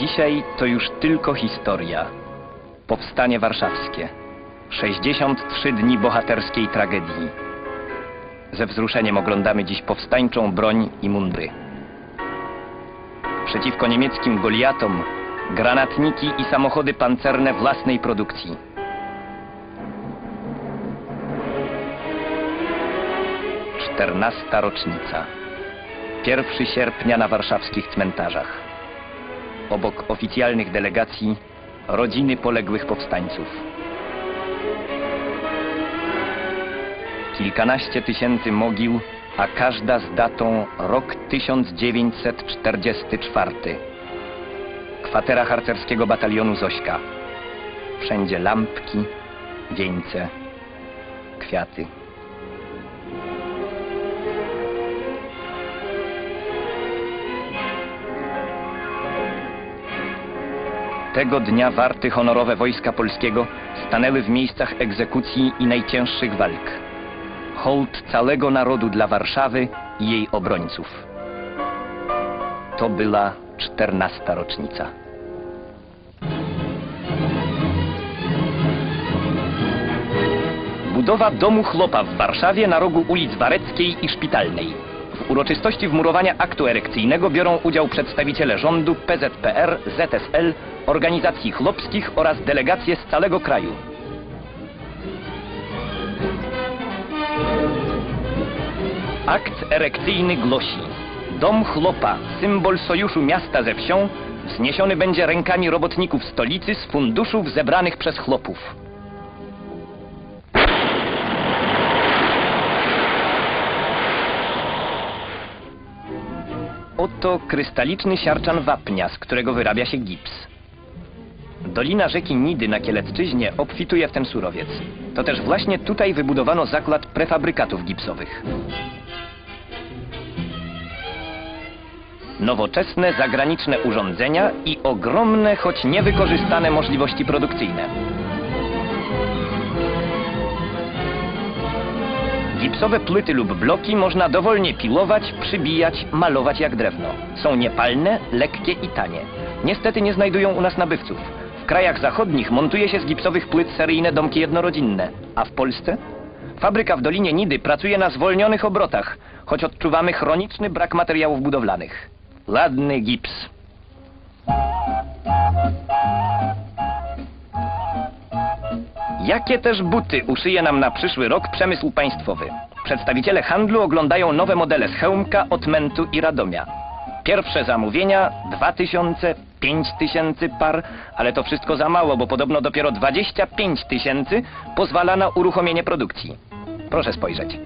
dzisiaj to już tylko historia. Powstanie warszawskie. 63 dni bohaterskiej tragedii. Ze wzruszeniem oglądamy dziś powstańczą broń i mundury. Przeciwko niemieckim Goliatom granatniki i samochody pancerne własnej produkcji. Czternasta rocznica. 1 sierpnia na warszawskich cmentarzach. Obok oficjalnych delegacji rodziny poległych powstańców. Kilkanaście tysięcy mogił, a każda z datą rok 1944. Kwatera harcerskiego batalionu Zośka. Wszędzie lampki, wieńce, kwiaty. Tego dnia warty honorowe Wojska Polskiego stanęły w miejscach egzekucji i najcięższych walk. Hołd całego narodu dla Warszawy i jej obrońców. To była czternasta rocznica. Budowa domu chlopa w Warszawie na rogu ulic Wareckiej i Szpitalnej. Uroczystości wmurowania aktu erekcyjnego biorą udział przedstawiciele rządu, PZPR, ZSL, organizacji chłopskich oraz delegacje z całego kraju. Akt erekcyjny głosi Dom chłopa, symbol sojuszu miasta ze wsią, wzniesiony będzie rękami robotników stolicy z funduszów zebranych przez chłopów. Oto krystaliczny siarczan wapnia, z którego wyrabia się gips. Dolina rzeki Nidy na Kielecczyźnie obfituje w ten surowiec. To też właśnie tutaj wybudowano zakład prefabrykatów gipsowych. Nowoczesne, zagraniczne urządzenia i ogromne, choć niewykorzystane możliwości produkcyjne. Gipsowe płyty lub bloki można dowolnie pilować, przybijać, malować jak drewno. Są niepalne, lekkie i tanie. Niestety nie znajdują u nas nabywców. W krajach zachodnich montuje się z gipsowych płyt seryjne domki jednorodzinne. A w Polsce? Fabryka w Dolinie Nidy pracuje na zwolnionych obrotach, choć odczuwamy chroniczny brak materiałów budowlanych. Ładny gips. Jakie też buty uszyje nam na przyszły rok przemysł państwowy? Przedstawiciele handlu oglądają nowe modele z Chełmka, Otmentu i Radomia. Pierwsze zamówienia 2000, 5000 par, ale to wszystko za mało, bo podobno dopiero 25 tysięcy pozwala na uruchomienie produkcji. Proszę spojrzeć.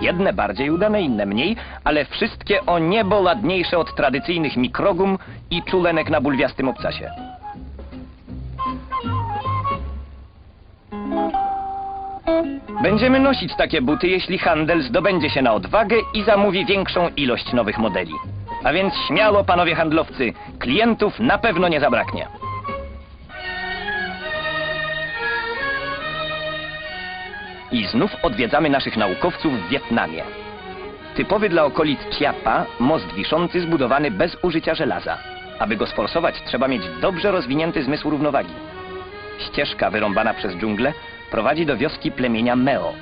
Jedne bardziej udane, inne mniej, ale wszystkie o niebo ładniejsze od tradycyjnych mikrogum i czulenek na bulwiastym obcasie. Będziemy nosić takie buty, jeśli handel zdobędzie się na odwagę i zamówi większą ilość nowych modeli. A więc śmiało, panowie handlowcy, klientów na pewno nie zabraknie. I znów odwiedzamy naszych naukowców w Wietnamie. Typowy dla okolic Chiapa, most wiszący zbudowany bez użycia żelaza. Aby go sforsować, trzeba mieć dobrze rozwinięty zmysł równowagi. Ścieżka wyrąbana przez dżunglę prowadzi do wioski plemienia Meo.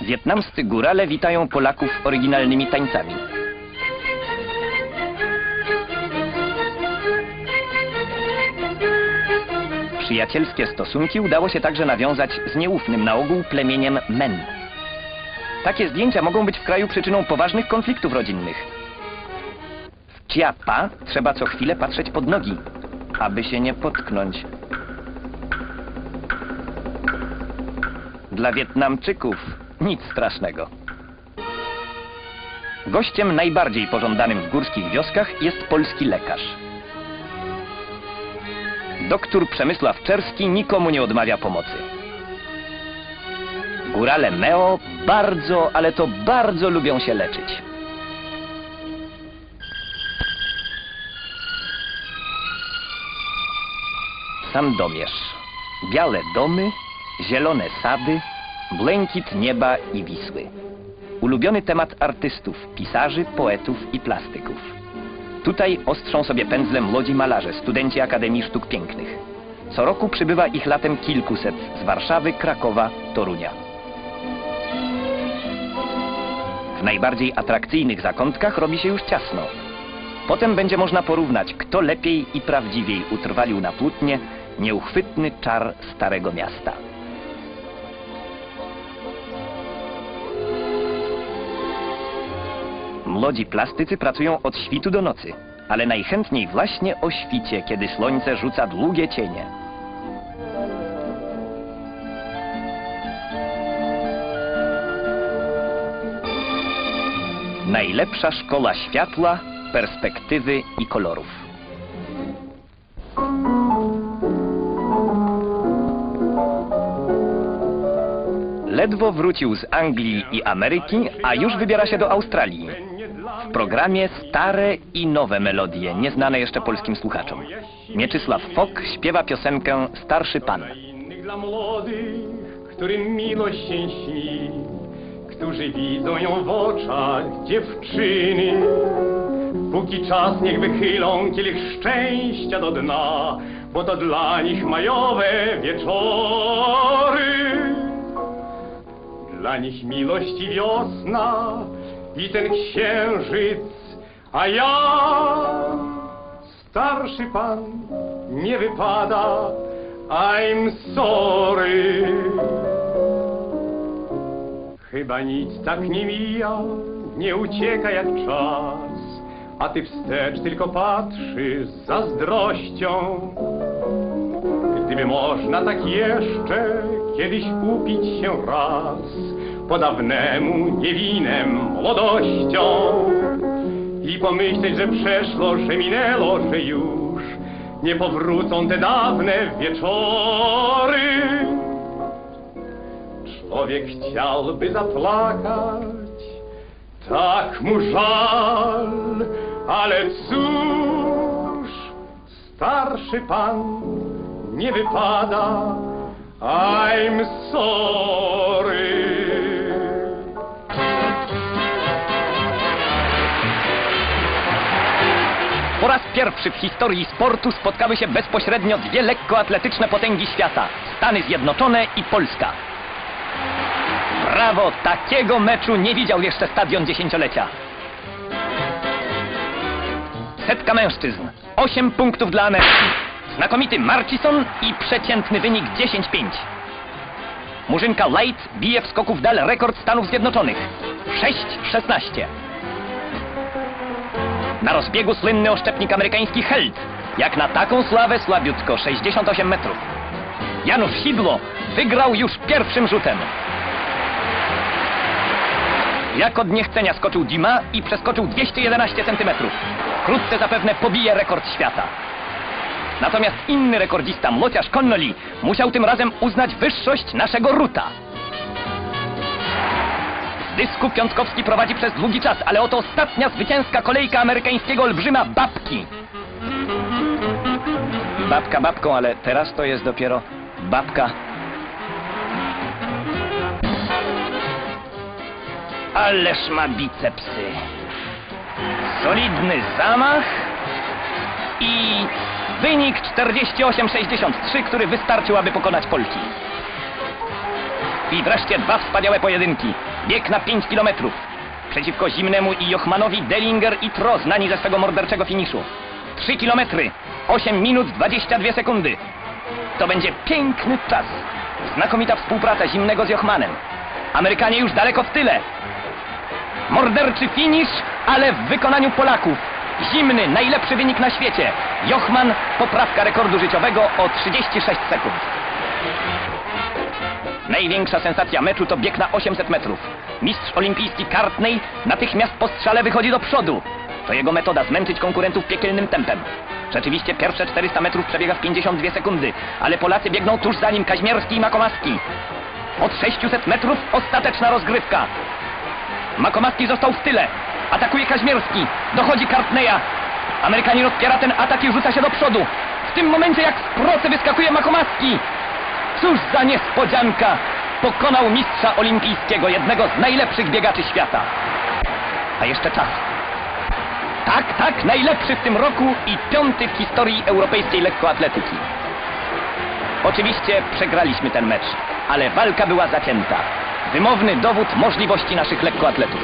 Wietnamscy górale witają Polaków oryginalnymi tańcami. Przyjacielskie stosunki udało się także nawiązać z nieufnym na ogół plemieniem Men. Takie zdjęcia mogą być w kraju przyczyną poważnych konfliktów rodzinnych. W Chiapa trzeba co chwilę patrzeć pod nogi, aby się nie potknąć. Dla Wietnamczyków nic strasznego. Gościem najbardziej pożądanym w górskich wioskach jest polski lekarz. Doktor Przemysław Czerski nikomu nie odmawia pomocy. Górale Meo bardzo, ale to bardzo lubią się leczyć. Sandomierz. Białe domy, zielone sady, błękit nieba i Wisły. ulubiony temat artystów, pisarzy, poetów i plastyków. Tutaj ostrzą sobie pędzlem młodzi malarze, studenci Akademii Sztuk Pięknych. Co roku przybywa ich latem kilkuset z Warszawy, Krakowa, Torunia. W najbardziej atrakcyjnych zakątkach robi się już ciasno. Potem będzie można porównać, kto lepiej i prawdziwiej utrwalił na płótnie nieuchwytny czar Starego Miasta. Młodzi plastycy pracują od świtu do nocy, ale najchętniej właśnie o świcie, kiedy słońce rzuca długie cienie. Najlepsza szkoła światła, perspektywy i kolorów. Ledwo wrócił z Anglii i Ameryki, a już wybiera się do Australii. W programie stare i nowe melodie, nieznane jeszcze polskim słuchaczom. Mieczysław Fok śpiewa piosenkę Starszy Pan. Dla młodych, którym miłość się śni, którzy widzą ją w oczach dziewczyny. Póki czas niech wychylą kielich szczęścia do dna, bo to dla nich majowe wieczory. Dla nich miłość i wiosna i ten księżyc, a ja starszy pan nie wypada, I'm sorry. Chyba nic tak nie mija, nie ucieka jak czas, a ty wstecz tylko patrzysz z zazdrością. Gdyby można tak jeszcze kiedyś upić się raz po dawnemu niewinem młodością i pomyśleć, że przeszło, że minęło, że już nie powrócą te dawne wieczory. Człowiek chciałby zaplakać, tak mu żal, ale cóż, starszy pan nie wypada, pierwszy w historii sportu spotkały się bezpośrednio dwie lekkoatletyczne potęgi świata Stany Zjednoczone i Polska. Brawo! Takiego meczu nie widział jeszcze stadion dziesięciolecia. Setka mężczyzn. Osiem punktów dla Ameryki. Znakomity Marcison i przeciętny wynik 10-5. Murzynka Light bije w skoku w dal rekord Stanów Zjednoczonych. 6-16. Na rozbiegu słynny oszczepnik amerykański Held. Jak na taką sławę słabiutko 68 metrów. Janusz Sidło wygrał już pierwszym rzutem. Jak od niechcenia skoczył Dima i przeskoczył 211 cm. Wkrótce zapewne pobije rekord świata. Natomiast inny rekordzista, mlociarz Connolly, musiał tym razem uznać wyższość naszego Ruta. Dysku Piątkowski prowadzi przez długi czas, ale oto ostatnia zwycięska kolejka amerykańskiego olbrzyma Babki. Babka babką, ale teraz to jest dopiero babka. Ależ ma bicepsy. Solidny zamach i wynik 48-63, który wystarczył, aby pokonać Polki. I wreszcie dwa wspaniałe pojedynki. Bieg na 5 kilometrów. Przeciwko Zimnemu i Jochmanowi Dellinger i Tro znani ze swego morderczego finiszu. 3 kilometry. 8 minut 22 sekundy. To będzie piękny czas. Znakomita współpraca Zimnego z Jochmanem. Amerykanie już daleko w tyle. Morderczy finisz, ale w wykonaniu Polaków. Zimny, najlepszy wynik na świecie. Jochman, poprawka rekordu życiowego o 36 sekund. Największa sensacja meczu to bieg na 800 metrów. Mistrz olimpijski Cartney natychmiast po strzale wychodzi do przodu. To jego metoda zmęczyć konkurentów piekielnym tempem. Rzeczywiście pierwsze 400 metrów przebiega w 52 sekundy, ale Polacy biegną tuż za nim Kaźmierski i Makomaski. Od 600 metrów ostateczna rozgrywka. Makomaski został w tyle. Atakuje Kaźmierski. Dochodzi Cartneya. Amerykanin odpiera ten atak i rzuca się do przodu. W tym momencie jak z procy wyskakuje Makomaski. Cóż za niespodzianka! pokonał mistrza olimpijskiego, jednego z najlepszych biegaczy świata. A jeszcze czas. Tak, tak, najlepszy w tym roku i piąty w historii europejskiej lekkoatletyki. Oczywiście przegraliśmy ten mecz, ale walka była zacięta. Wymowny dowód możliwości naszych lekkoatletów.